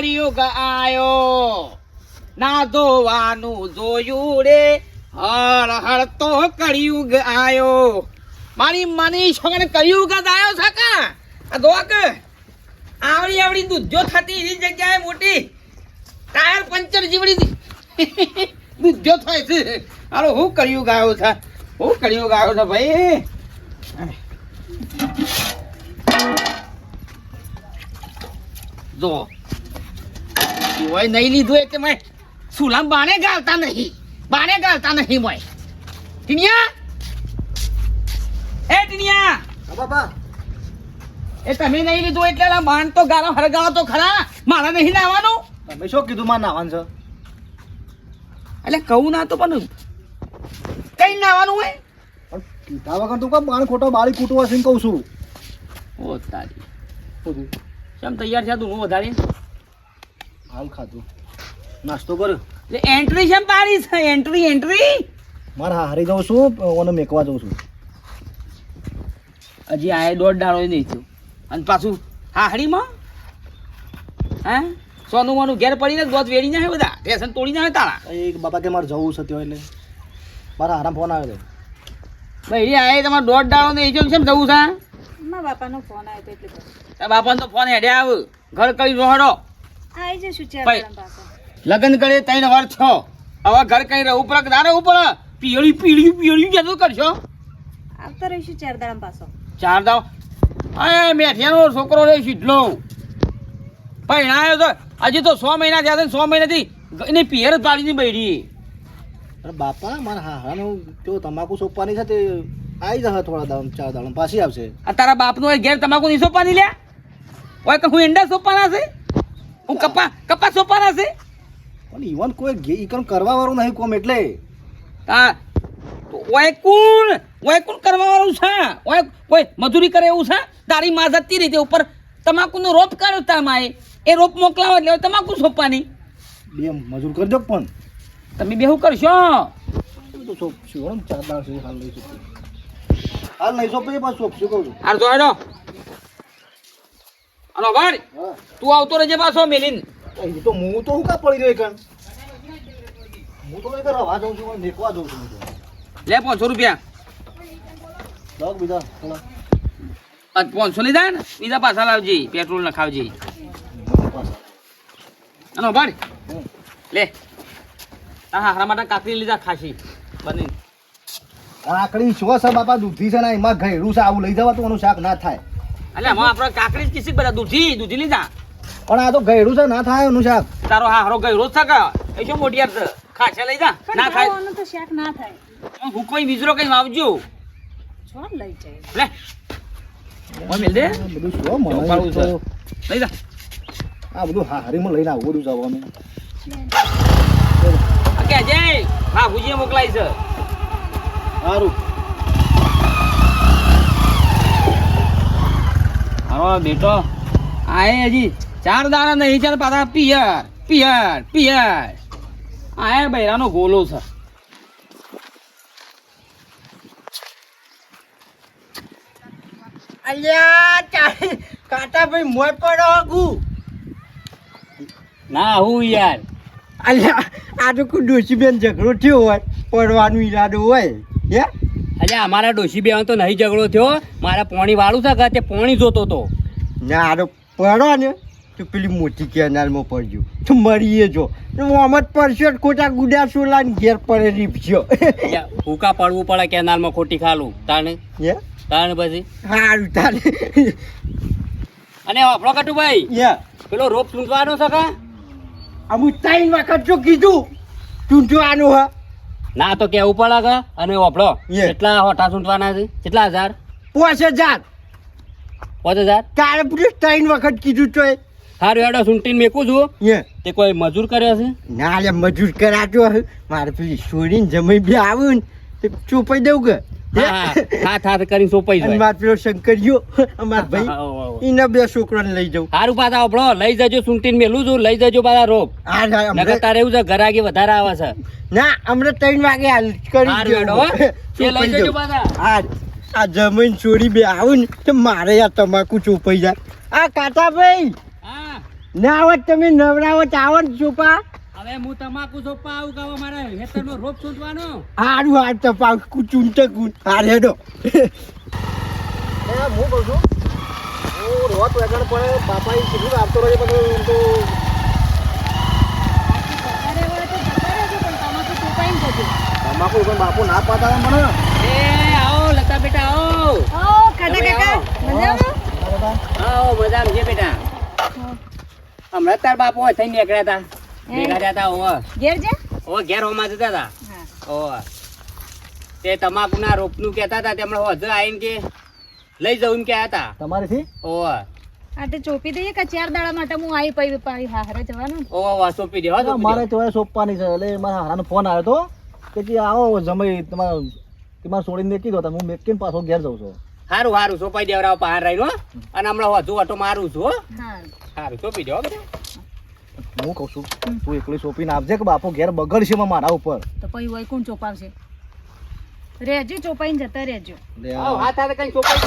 કળિયુગ આયો ના ધોવાનું જોયું રે. હળ હળ તો કળિયુગ આયો મારી માની છોકરાને કળિયુગ જ આવ્યો છે કા દોક આવડી આવડી દૂધ્યો થતી એની જગ્યાએ મોટી. ટાયર પંચર જીવડી દૂધ્યો થાય છે. હાલો, હું કળિયુગ આવ્યો છે? હું કળિયુગ આવ્યો છે ભાઈ? જો ઓય નહીં લીધું એટલે મેં સુલામ બાણે ગાલતા નહીં. બાણે ગાલતા નહીં મોય. ટીનિયા? એ ટીનિયા! બાપા. એ તમે નહીં લીધું એટલે બાણ તો ગાળો હરગાવો તો ખરા. મારા નહીં નાવાનું. તમે શું કીધું મારે નાવાનું છે? એટલે કહું ના તો પણ કઈ નાવાનું હોય. પણ કીધા વગર તું કામ બાણ ખોટો બાળી કૂટવા છે કહું છું. ઓ તારી. કેમ તૈયાર છે તું હું વધારે? હાલ ખાધું. નાસ્તો કર્યો? એટલે એન્ટ્રી છે પાડી છે. એન્ટ્રી એન્ટ્રી મારે હારી જાઉં છું ઓને મેકવા જાઉં છું. હજી આ દોઢ ડાળો નહીં થયું. અને પાછું હાહડીમાં? હે? સોનું મોનું ઘેર પડીને ગોત વેડી નાખે બધા. ફેશન તોડી નાખે તારા. એક બાપા કે મારે જવું છે ત્યાં એટલે. મારા આરામ ફોન આવ્યો ભાઈ આ તમારે દોઢ ડાળો નહીં થયો કેમ જવું છે? બાપાનો ફોન આવ્યો તો એટલે બાપાનો ફોન હેડે આવ. ઘર કરી રોહડો. આવી જશું ચાર ભાઈ. લગન લગ્ન કરે ત્રણ વાર છો. હવે ઘર કઈ રહું ઉપર કે ના રહેવું પડે પીળી પીળી પીળી જતું કરશો. આવતા રહીશું ચાર દાડા પાછો. ચાર દાવ. અરે મેઠિયાનો છોકરો રે સીધલો પરણાયો તો હજી તો સો મહિના થયા સો મહિનાથી એની પિયર જ પાડીની બૈરી અરે બાપા મારા હારાનું જો તમાકુ સોપવાની છે તે આવી જશે થોડા દાડા ચાર દાડા પાછી આવશે. આ તારા બાપનો એ ઘેર તમાકુ નહીં સોપવાની લ્યા? ઓય કે હું ઈંડા સોપવાના છે? હું કપા કપા સોંપવાના છે? પણ ઇવન કોઈ ગે- ઈ કરવા વાળું નહીં કોમ એટલે. આ ઓય વાયકુણ ઓય કોણ કરવા વાળું છે? ઓય કોઈ મજૂરી કરે એવું છે? તારી માં જતી રીતે ઉપર તમાકુનો રોપ કર્યો તાર માએ એ રોપ મોકલાવો એટલે તમાકુ સોપાની બે મજૂર કરજો પણ. તમે બેહુ કરશો. તો હાલ નહીં સોંપી હાલ પાછું સોપશું કહું છું. હાર તો હાલો ભાઈ તું આવતો રહેજે પાછો મેલીન. એ તો હું તો હું કા પડી રહ્યો કણ હું તો એક રવા જાઉં છું મેકવા જાઉં છું લે પાંચસો રૂપિયા. લાવ બીજા પાંચસો લીધા ને બીજા પાછા લાવજે પેટ્રોલ નખાવજે. પાછા. હાલો ભાઈ હમ. લે. હા હારા માટે કાકડી લીધા ખાસી બની. કાકડી છો છે બાપા? દૂધી છે ને એમાં ઘેરું છે આવું લઈ જવા તો એનું શાક ના થાય. એટલે આમાં આપણે કાકરી જ કિસી બધા દૂધી દૂધી લીધા પણ આ તો ગયડું છે ના થાય એનું શાક. તારો હા હારો ગયો જ થકા એ શું મોટી યાર ખાશે લઈ જા. ના થાય એનું તો શાક ના થાય. હું કોઈ બીજરો કઈ વાવજો. છોડ લઈ જાય. લે. ઓય મેલ દે. બધું શું મને ઉપાડવું છે. લઈ જા. આ બધું હારીમાં લઈને આવું બધું જવાનું અમે. કે જય હા ભુજીએ મોકલાઈ છે. સારું. હારો બેટો. આ હજી ચાર દાણા નહીં ચાર પાછા પિયર પિયર પિયર. આ બૈરાનો ગોલો છે. અલ્યા ચાલ કાટા ભાઈ મોય પડો ના હું યાર. અલ્યા આ તો કોઈ ડોશીબેન ઝઘડો થયો હોય પડવાનો ઈરાદો હોય હે? અરે અમારા ડોશી બેન તો નહીં ઝઘડો થયો. મારા પોણી વાળું છે તે પોણી જોતો તો ના આરો પડો ને. તો પેલી મોટી કેનાલમાં પડજો તો મરીએ જો. આમ જ પડશે ખોટા ગુડા સોલા ઘેર પડે રીપજો ભૂકા પડવું પડે કેનાલમાં ખોટી ખાલું. તાણે? હે? તાણે પછી? સારું તારે અને આપણો કટુભાઈ? પેલો રોપ ચૂંટવાનો છે કા? અમુક ત્રણ વખત જો કીધું. ચૂંટવાનું હા. ના તો કેવું પડે કે અને ઓપડો. કેટલા હોટા સૂંટવાના છે? કેટલા હજાર? પાંચ હજાર. પાંચ હજાર? તારે પૂરી ત્રણ વખત કીધું તો સારું હેડો ચૂંટીને મેકું છું તે કોઈ મજૂર કર્યો છે? ના લે મજૂર કરાતો. મારે પેલી છોડીને જમી બી આવું ને તે ચોપાઈ દઉં કે. હાથ હાથ કરીને સોંપાઈ જાય. માર પેલો શંકરિયો અમાર ભાઈ હા, હા, હા. એના બે છોકરાને લઈ જાઉં. સારું પાછા ઓફળો લઈ જજો ચૂંટીને મેલું છું. લઈ જજો પાછા રોપ. હા હા, નકર તારે એવું છે ઘરાકી વધારે આવે છે. ના હમણાં ત્રણ વાગે હાલ કરી લઈ જજો પાછા. હા આ જમીન છોડી બે આવું ને તો મારે આ તમાકુ ચોપાઈ જાય. આ કાતા ભાઈ ના આવત તમે નવરાવો તો આવો ને સોપા હવે હું તમાકુ સોપા આવું કહો મારે હેતરનો રોપ સૂંટવાનો હારું હાર તો પાક કુચું તે કુન હાર હું કહું છું હું રોત વેગણ પડે બાપાએ કીધું આવતો રહે બધું તો પણ તમાકુ પણ બાપુ ના પાતા મને. એ આવો લતા બેટા આવો. ઓ ખાટા કાકા? મજામાં? આવો મજામાં છે બેટા. હમણાં તાર બાપુ થઈ નીકળ્યા હતા. ભેગા થયા હતા ઓવા. ઘેર જા ઓવા ઘેર હોમાં જતા હતા. ઓવા. તે તમાકુના રોપનું કહેતા હતા તેમણે હોજ આવીને કે લઈ જવું એમ હતા. તમારેથી? ઓવા. આ તે ચોપી દઈએ કે ચાર દાડા માટે હું આવી પઈ પાઈ હારે જવાનું? ઓવા વા સોંપી દે હો મારે તો સોંપવાની છે એટલે મારા હારાનો ફોન આવ્યો હતો કે કે આવો જમાઈ તમારા તમારે છોડીને કીધો તમે હું મેકીને પાછો ઘેર જઉં છું? સારું સારું સોપાઈ દેવરાવ પહાડ રહીને અને હમણાં હજુ ઓટો મારું છું હો. સારું ચોપી સોંપી દે હો બેટા હું કહું છું તું એકલી સોંપીને આપજે કે બાપો ઘેર બગડશે મારા ઉપર? તો પછી હોય કોણ ચોપાવશે? રહેજો ચોપાઈને જતા રહેજો. હાથ હાથે કઈ ચોપાઈ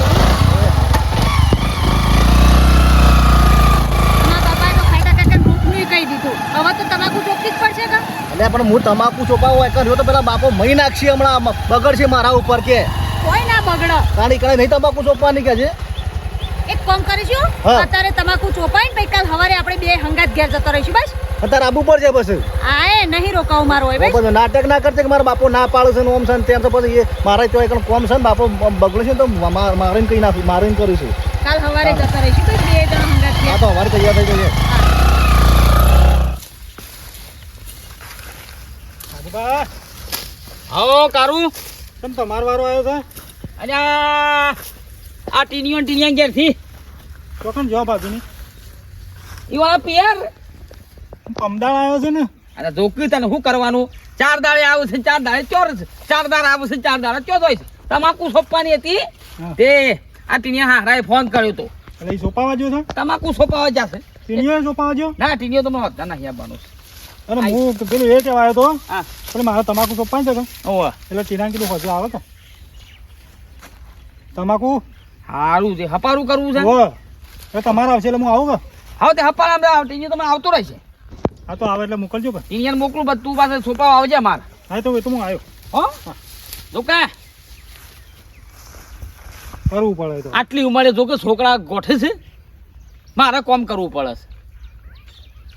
હવે તો તમાકુ ચોપવી જ પડશે કા? એટલે પણ હું તમાકુ ચોપાવું હોય કર્યો તો પેલા બાપો મહી નાખશે હમણાં બગડશે મારા ઉપર કે? કોઈ ના બગડ. કાણી કરે નહીં તમાકુ ચોપવાની કે છે એક કામ કરીશું? હા. અત્યારે તમાકુ ચોપાઈને પછી કાલ સવારે આપણે બે હંગાત ઘેર જતા રહીશું બસ. અત્યારે આબુ પડશે બસ આ એ નહીં રોકાવું મારો હોય બસ. નાટક ના કરશે કે મારા બાપો ના પાડે છે ને ઓમ છે ને તેમ તો પછી એ મારે તો એકણ કોમ છે ને બાપો બગડે છે ને તો મા- મારીને કઈ નાખી મારીને કરીશું. કાલ સવારે જતા રહીશું બસ બે જણ હંગાત આ ઘેર તો અમારે તૈયાર થઈ જશે આવો કારું. કેમ તમારો વારો આવ્યો છે? અને આ આ ટીનિયો ને ટીનિયા ઘેર થી જો બાજુની ઈ વાળા પિયર. અમદાવાદ આવ્યો છે ને. અને જોકી તને શું કરવાનું? ચાર દાડે આવું છે ચાર દાડે ચોર છે. ચાર દાડે આવું છે ચાર દાડે ચોર હોય છે. તમાકુ સોંપવાની હતી. તે આ ટીનિયા હારાએ ફોન કર્યો તો. એટલે એ સોપાવા જો છે? તમાકુ સોંપાવા જશે. ટીનિયો સોપાવા જો ના ટીનિયો તો મને હોતા નહીં આવવાનું છે. અને હું પેલું એ કહેવાયો હા. એટલે મારે તમાકુ સોપાઈ છે ઓવા એટલે ટીના કીધું હજુ આવે તો. તમાકુ? સારું છે. હપારું કરવું છે? તમારે આવશે એટલે હું આવું કે? હા તે હપાર ટીની તમે આવતો રહેશે. હા તો આવે એટલે મોકલજો કે ટીનિયાને મોકલું બસ તું પાસે સોપાવ આવજે મારે. હા તો એ તો હું આવ્યો. હો? દુકા કરવું પડે તો. આટલી ઉંમરે જો કે છોકરા ગોઠે છે મારે કોમ કરવું પડે છે.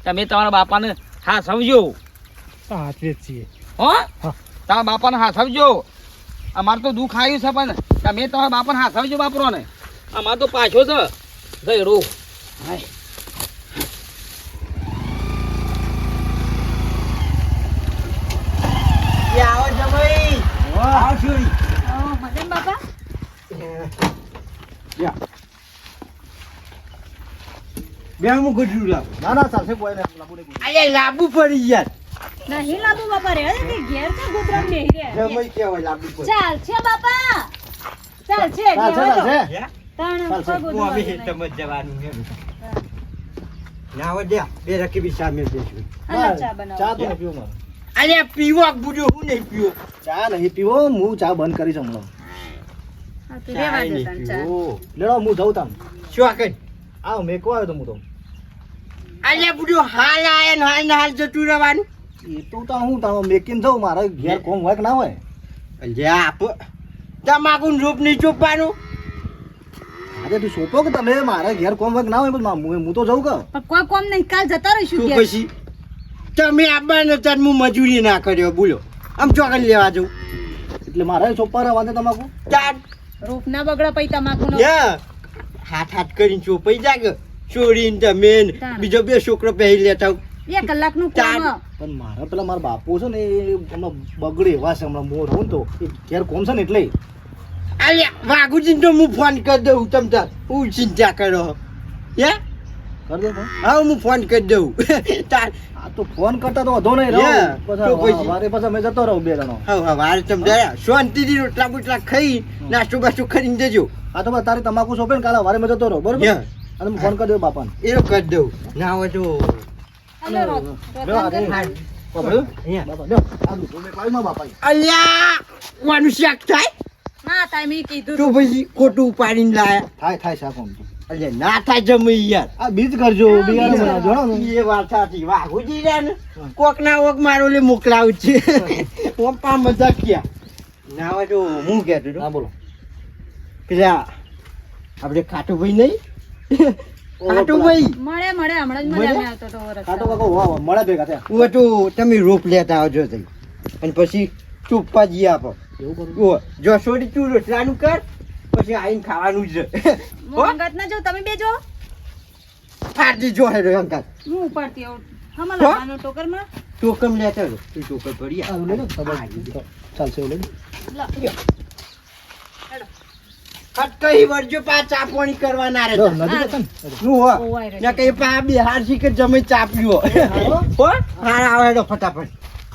તમે તમારા બાપાને હા સમજો તો હાથવે જ છીએ. હો. તારા બાપાને હા સમજો અમારે તો દુઃખ આવ્યું છે પણ તમે તમારા બાપાને હા સમજો બાપરો ને અમારે તો પાછો છે. બે હું લાવ. ના ના ચાલશે લાંબુ નહીં અરે લાંબુ પડી યાર. નહીં લાબુ બાપા રે કે ઘેર છે ગુદરામ બેહી રે જમાઈ કેવાય લાંબુ પડી. ચાલ છે બાપા. ચાલ છે ના આવે દે બે રકીબી સામે બેસું. હાલો ચા ચા બનાવો. તો નહીં પીવો મારે? અરે પીવો બુજો હું નહીં પીવો. ચા પીવો હું ચા બંધ કરીશ હમણાં. હા તો રેવા દે તાણ ચા. લેડો હું જાઉં તામ શું કઈ? આવ મેકો આવ્યો તો હું તો અરે બુજો હાલ આયા ને હાલ ને હાલ જતું રહેવાનું. એ તો હું તાણ મેકીને જાઉં મારે ઘેર કોમ હોય કે ના હોય. અરે આપ. તમાકુ રૂપ નહીં ચોપવાનું. આજે તું સોપો કે તમે મારા ઘેર કોમ વર્ક ના હોય પણ હું તો જઉં કે. કોઈ કોમ નહીં કાલ જતા રહીશું તું પછી? તમે આવવાનો તાર હું મજૂરી ના કર્યો બોલો. આમ ચોકડ લેવા જઉં. એટલે મારા સોપા રહેવા તમાકુ? ચાર રૂપ ના બગડા પછી તમાકુ નો હાથ હાથ કરીને ચોપાઈ જાગ ચોરીને તમે ને. બીજો બે છોકરો પહેરી લેતા એક બે કલાકનું ચાર. કામ પણ મારા પેલા મારા બાપુ છે ને એ બગડે એવા છે હમણાં મોર હું તો. એ ઘેર કોમ છે ને એટલે. અલ્યા વાઘુજીને તો હું ફોન કરી દઉં તમ તાર. હું ચિંતા કરો. હે? કરી દે હા હું ફોન કરી દઉં. તાર. આ તો ફોન કરતા તો વધો નહીં. રહો. પછી? પછી. વારે પછી મેં જતો રહું બે જણો હા હા વાર તમ દયા શાંતિથી રોટલા બોટલા ખાઈ નાસ્તો બાસ્તો કરીને જજો. આ તો તારે તારી તમાકુ સોંપે ને કાલે વારે મેં જતો રહું. બરોબર? અને હું ફોન કરી દઉં બાપાને. એ કરી દઉં. ના હોય તો. રો- રે. મારા. અલ્યા મનુષ્ય થાય? ના ટાઈમે કીધું તો પછી ખોટું ઉપાડીને લાયા. થાય થાય શાક આમ. ના થાય જમી યાર. આ બીજ કરજો હા, બિયારણ બીજ બનાવજો હો ને. એ વાત સાચી. વાઘુજી રહ્યા ને કોક ના મારો લે મોકલાવું છે. હું પા મજા ક્યાં ના હોય તો હું કહેતો હતો હા બોલો. પેલા આપણે ખાટુભાઈ નહીં? ખાટુભાઈ? મળે મળે હમણાં જ મળે? આવતો તો કાંટો કાકો વાહ વાહ, મળે ભેગા થયા. હું તો તમે રોપ લેતા આવજો તઈ. અને પછી ચૂપા જી આપો. એવું જો સોડી તું રોટલાનું કર પછી આવીને ખાવાનું જ? અંગત ના જો તમે બેજો. ફાટી જો હે અંગત. હું ઉપાડતી આવું. હમણાં હો? લાવવાનો ટોકરમાં. ટોકમ લેતા રહો તું ટોકર પડી આવ લે ખબર ચાલશે લો પા ચાપણી કરવાના રે. ને. હો. કઈ પા બિહાર શી કે જમે ચાપ્યું હો. હો? હાર આવે હેડો ફટાફટ.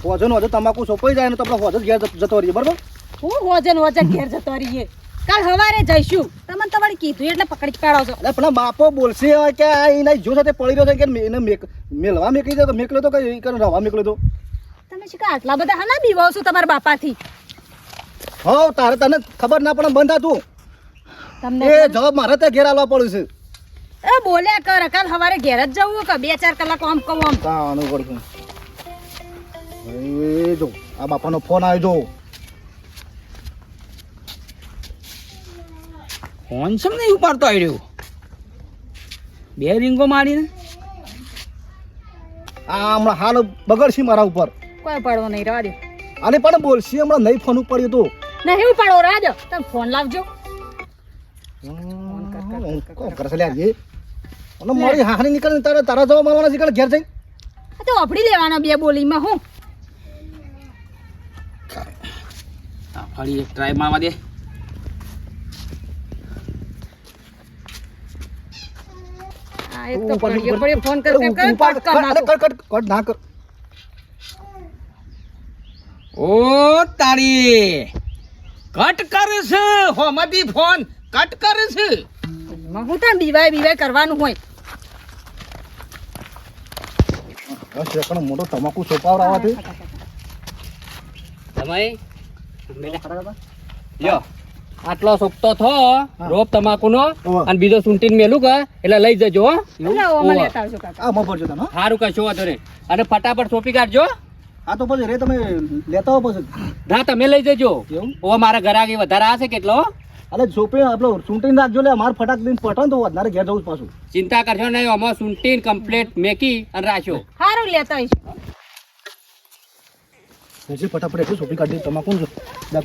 હોજો ને તમાકુ સોપાઈ જાય ને તો આપણે હોજો ઘેર જતો- જતો રહીએ બરોબર? હું વજન વજન ઘેર જતો રહીએ. કાલ હવારે જઈશું. તમને તમારે કીધું એટલે પકડી પાડો છો. પણ બાપો બોલશે કે આ એના જો સાથે પડી રહ્યો છે કે એને મેક મેલવા મેકલી દો તો મેકલો તો કઈ ઈ રવા મેકલો તો. તમે શું કે આટલા બધા હા ના બીવાવ છો તમારા બાપાથી? હો તારે તને ખબર ના પડે બંધ હતું તમને એ જવાબ મારે તે ઘેર આવવા પડ્યું છે. એ બોલ્યા કર કાલ હવારે ઘેર જ જવું કે બે ચાર કલાક આમ કહું આમ. તાનું પડશું એ જો આ બાપાનો ફોન આવ્યો જો. ફોન છે નહીં ઉપાડતો આવ્યો બે રીંગો મારીને? આ હમણાં હાલ બગડશે મારા ઉપર. કોઈ પાડવો નહીં રહેવા દો. અને પણ બોલશે હમણાં નહીં ફોન ઉપાડ્યો તો. નહીં ઉપાડો દો. તમે ફોન લાવજો. કોણ કરશે લે આજે? અને મારી હાહરી નીકળે ને તારે તારા જવા મારવાના નીકળે ઘેર જઈ આ તો અફડી લેવાનો બે બોલીમાં હું? આ ફરી એક ટ્રાય મારવા દે. એક તો. પડ્યો ફોન કર કર કર કર ના કર. ઓ તારી કટ કરે છે હોમાંથી ફોન કટ કરે છે હું તાર બીવાય બીવાય કરવાનું હોય? બસ એકણ મોટો તમાકુ સોપાવડાવવાથી તમે લ્યો. આટલો સોપતો થો રોપ તમાકુ નો અને બીજો સુંટીન મેલું કે એટલે લઈ જજો સારું કશો વાંધો નહીં અને ફટાફટ સોંપી કાઢજો. હા તો પછી રે તમે લેતા પછી. ના તમે લઈ જજો. ઓ મારા ઘર આગળ વધારે હશે કેટલો? અરે ચોપી આપણો સુંટીન રાખજો લે મારે ફટાક દઈને પટન તો વધારે ઘેર જવું પાછું. ચિંતા કરશો નહીં અમારે સુંટીન કમ્પ્લેટ મેકી અને રાખ્યો સારું લેતા આવીશું. હજી ફટાફટ એટલું સોપી કાઢી તમાકુ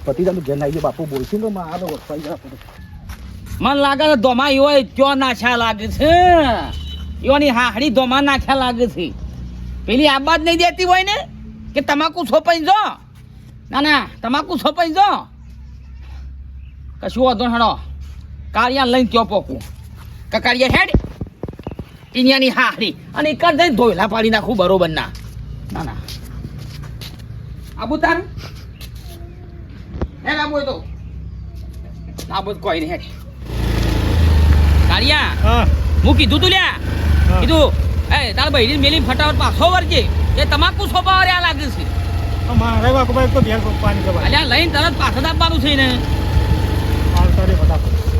પતિ તમે ઘેર આવી બાપુ બોલશું તો આ તો જાય મને લાગે છે દોમા યો ત્યો નાખ્યા લાગે છે. યોની હાહડી દોમા નાખ્યા લાગે છે. પેલી આબાદ નહીં દેતી હોય ને? કે તમાકુ સોપાઈ જો. ના ના, તમાકુ સોપાઈ જો. કશું વાંધો હેડો કાળિયા લઈને ત્યો પોકું કકાળિયા હેડ. ટીનિયાની હાહડી. અને એક જ ધોયલા પાડી નાખું બરોબર ના ના ના. આબુ તાર હેડ આબુ તો. આબુ કોઈ નહીં હેડ કાળિયા હું. કીધું તું લ્યા. કીધું એ તાર બૈરી મેલી ફટાફટ પાછો વરજે એ તમાકુ સોપાવા રહ્યા લાગે છે. મારે વાકભાઈ તો ઘેર પપ્પાની ખબર. અલ્યા લઈને તરત પાછળ આપવાનું છે ને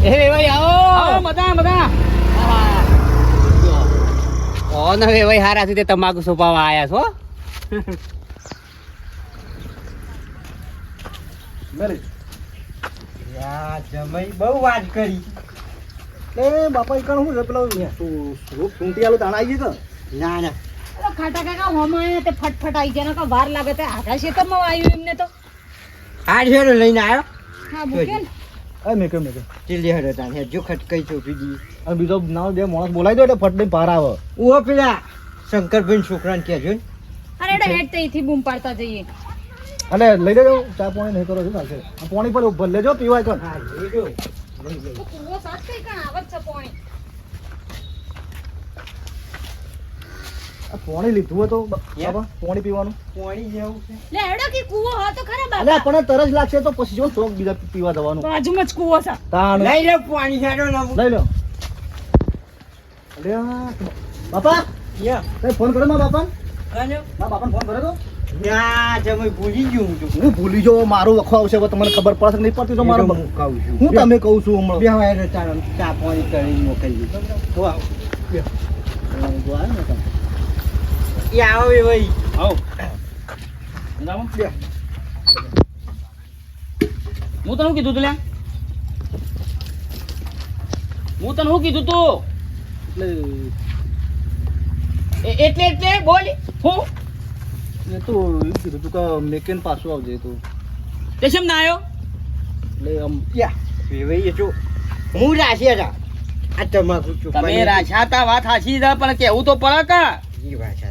એ ભાઈ આવો. બધા બધા. કોણ હવે ભાઈ હારા છે તે તમાકુ સોપાવા આવ્યા છો મેરી યા જમાઈ બહુ વાત કરી. એ બાપા ઈકણ હું પેલો રૂપ ચૂંટી આલો તાણ આવી ગઈ ના ના. અરે ખાટા કાકા હોમાં તે ફટફટ આવી જાય નકર વાર લાગે તે આધા શેતરમાં આવ્યું એમને તો. આ હેડો લઈને આવ્યો. હા મૂકે ને. મેં મેકે મેકે. ચીલી તાન હેજો ખટકાઈ ચોપી દી અને બીજો નાવ બે માણસ બોલાવી દો એટલે ફટ દઈને પાર આવે. ઓ પેલા શંકરભાઈ છોકરાને કહેજો ને. અરે એડા હેડ તો બૂમ પાડતા જઈએ. એટલે લઈ લેજો ચા પાણી નહીં કરો છો? ચાલશે પાણી પર ભર લેજો પીવાય કર હા લેજો તો કૂવો સાફ કઈ કણ પાણી લીધું હોય તો પાણી પીવાનું. પાણી જેવું છે. લે હેડો કે કૂવો હા તો ખરા અલે બાપા પણ તરસ લાગશે તો પછી જો બીજા પીવા જવાનું. બાજુમાં જ કૂવો છે. તાણ. લઈ લે પાણી હેડો ના લઈ લો બાપા યા. કઈ ફોન કર્યો મારા બાપા કાનો બાપાને ફોન કર્યો તો? હું ભૂલી જાઉં મારો વખો આવશે હવે તમને ખબર પડશે નહીં પડતી તો મારો હું કહું છું. હું તમે કહું છું હમણાં. બે હવે ચા પાણી કરીને મોકલી તો આવો. બે. જો આવ્યો ને તમે. એ ભાઈ. આવો. હું તને શું કીધું તું લ્યા? હું તને શું કીધું તું? એટલે એટલે બોલ. હું એ તો એવું કીધું તું કે મેકેન પાછું આવજે તો? તે શેમ ના આવ્યો એટલે આમ ભાઈ જો હું રાશિયા હતા આ તમાકુ તમે રાશા રાછાતા વાત હાચી છે પણ કેવું તો પડે કા? એ છે.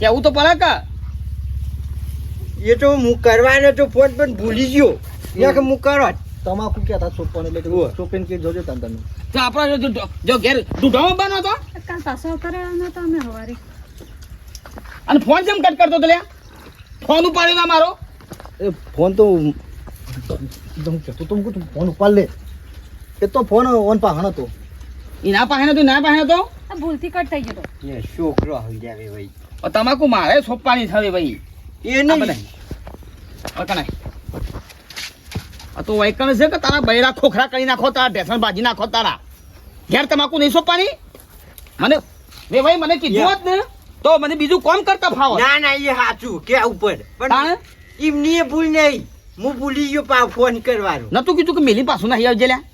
કેવું તો પડે કા? એ તો હું કરવાનો તો ફોન પણ ભૂલી ગયો. યા કે હું કરો. તમાકુ ક્યાં કહેતા ચોપ્પાને એટલે ઉવ્વ. કે કે જોજો તમે તો આપણો જો જો ઘેર દૂધોમાં બનો તો? કાલ પાછો કરેલો તો અમે હવારે. અને ફોન કેમ કટ કરતો તો લ્યા? ફોન ઉપાડ્યો ના મારો? એ ફોન તો હું કહેતો તો હું ફોન ઉપાડ લે. એ તો ફોન ઓન પાહણ હતો. એના પાસે તો ના પાસે હતો ભૂલથી કટ થઈ ગયો તો. એ છોકરો આવી જાવે ભાઈ. તમાકુ મારે સોંપવાની થવી ભાઈ. એ આ નહીં બધા. આ તો વૈકણ છે કે તારા બૈરા ખોખરા કરી નાખો તારા ઢેસણ ભાજી નાખો તારા. ઘેર તમાકુ નહીં સોપાની મને વે ભાઈ મને કીધું જ ને. તો મને બીજું કોમ કરતા ફાવો. ના ના એ સાચું. કે ઉપર. પણ એમની એ ભૂલ નહીં. હું ભૂલી ગયો પા ફોન કરવાનો. નતું કીધું કે મેલી પાછું નહીં આવજે લ્યા?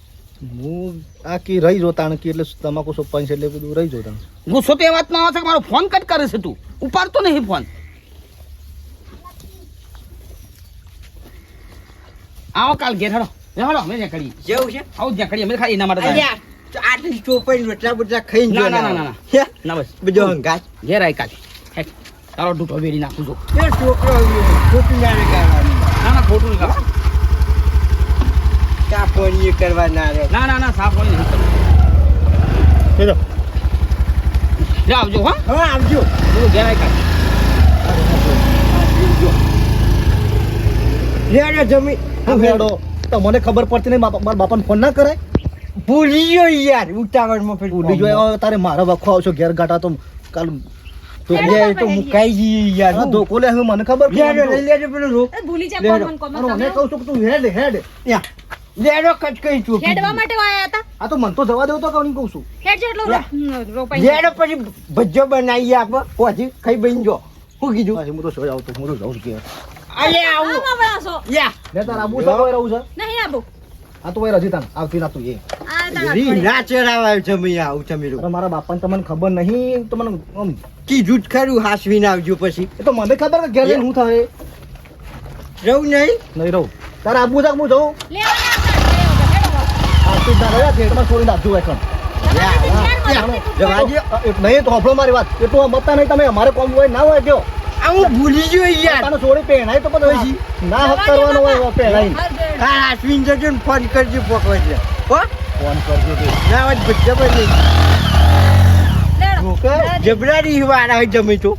હું આ કી રહી જો તાણ કી એટલે તમાકુ સોંપવાની છે એટલે બધું રહી જો તાણ. ગુસ્સો તો એ વાત ના આવે છે કે મારો ફોન કટ કરે છે તું. ઉપાડતો નહીં ફોન. આવો કાલ ઘેર હડો. હડો અમે જ્યાં કરીએ જેવું છે? આવો જ્યાં કરીએ અમે ખાલી એના માટે આટલી ચોપાઈ રોટલા બોટલા ખાઈ ના જો ના ના ના, ના. હે? ના બસ. બીજો હંગાત. ઘેર આવી કાલે. તારો ડૂટો વેરી નાખું છું. એ છોકરો ખોટું ના રે ના ના ખોટું નહીં કરવા. પાણી કરવા ના રે. ના ના ના સાફ નહીં જા આવજો હા. હા આવજો. ઘેર કાલે. લેડો જમી. તમને ખબર પડતી નહીં મારા મારા બાપાને ફોન ના કરાય? ભૂલી ગયો યાર ઉતાવળમાં ઉડી જોયા હવે તારે મારા વખો આવશો ઘેર ગાટા તો કાલ તો લે તો મુકાઈ ગઈ યાર. તો કોલે લે હવે મને ખબર પડે. લઈ લેજો પેલો રો ભૂલી જા. કોમન કોમન મને કહું છું કે તું હેડ હેડ. યા. લેડો કચકઈ ચોપી હેડવા માટે આયા હતા? આ તો મન તો જવા દેવ તો કોણ કહું છું. હેડ જેટલો એટલો રોપાઈ લેડો પછી ભજ્જો બનાવી આપ પછી ખાઈ બની જો હું કીધું? હા, હું તો સોય આવતો હું તો જાઉં કે. અલે આવું. યા. લે તારા આબુ છે કોઈ રહું છે? નહીં આબુ. આ તો ભાઈ રજી તાન આવતી ના એ. ના ચડાવાય આવું છે અરે મારા બાપાને તમને ખબર નહીં તો મને આમ કીધું જ ખરું હાસવીને આવજો પછી. એ તો મને ખબર કે ઘેર જઈને હું થાય રહું નહીં? નહીં રહું. તારે આબુ છે કે હું જાઉં. આવતી ના રહ્યા ખેતરમાં છોડીને આપજો એકમ નહીં તો હોભળો મારી વાત. એટલું મતતા નહીં તમે અમારે કોમ હોય ના હોય જો આ હું ભૂલી ગયો યાર. તને થોડી પહેણાય તો પછી ના હક કરવાનો હોય પહેણાય હા આશ્વિન જજો ને ફોન કરજો પોકવા છે હો? ફોન કરજો તે. ના વાત ભજ્જો બની લેડો. જબરારી વાળા હોય જમી તો.